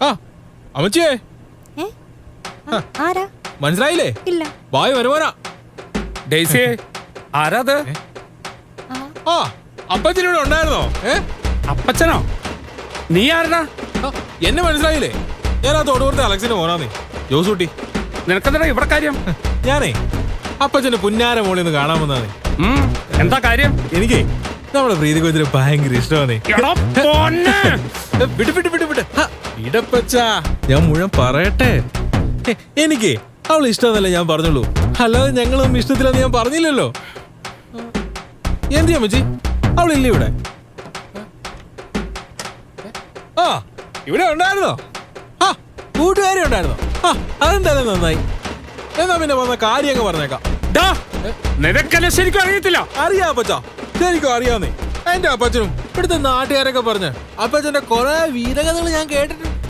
ആ അമ്മച്ചിയേ? ഏ? ആ, ആരാ? മനസ്സിലായില്ലേ? ഇല്ല. വായ വരുവാനാ ഡേയ്സിയെ ആരാത് ആ, ആ അപ്പച്ചനിവിടെ ഉണ്ടായിരുന്നോ? ഏ? അപ്പച്ചനോ? നീ ആരടാ? ആ, എന്നെ മനസ്സിലായില്ലേ? ഞാൻ ആ തൊടുപുറത്തെ അലക്സിന്റെ മോനാന്നേ. ജോസൂട്ടി നിനക്കെന്താ ഇവിടെ കാര്യം? ഞാനേ അപ്പച്ചന്റെ പുന്നാര മോളിൽ നിന്ന് കാണാൻ വന്നാന്നേ ഉം, എന്താ കാര്യം? എനിക്കേ നമ്മുടെ പ്രീതി കൊച്ചിന് ഭയങ്കര ഇഷ്ടമാണേ എടാ പൊന്നേ! ഏ, വിട്ട് വിട്ട് ഇടപ്പച്ചാ ഞാൻ മുഴുവൻ പറയട്ടെ? എനിക്ക് അവൾ ഇഷ്ടമെന്നല്ലേ ഞാൻ പറഞ്ഞുള്ളൂ. അല്ലാതെ ഞങ്ങളൊന്നും ഇഷ്ടത്തിലെന്ന് ഞാൻ പറഞ്ഞില്ലല്ലോ. എന്ത് മച്ചി പറ്റി അവളില്ല ഇവിടെ? ആ ഇവിടെ ഉണ്ടായിരുന്നോ? ആ കൂട്ടുകാരി ഉണ്ടായിരുന്നോ? ആ അതെന്തായാലും നന്നായി. എന്നാ പിന്നെ വന്ന കാര്യം അങ്ങ് പറഞ്ഞേക്കാം. ഡാ, നിനക്കെന്നെ ശരിക്കും അറിയത്തില്ല? അറിയാ അപ്പച്ച. ശരിക്കും അറിയാന്നേ എന്റെ അപ്പച്ചനും ഇവിടുത്തെ നാട്ടുകാരൊക്കെ പറഞ്ഞ് അപ്പച്ചന്റെ കൊറേ വീരകഥകൾ ഞാൻ കേട്ടിട്ടുണ്ട്.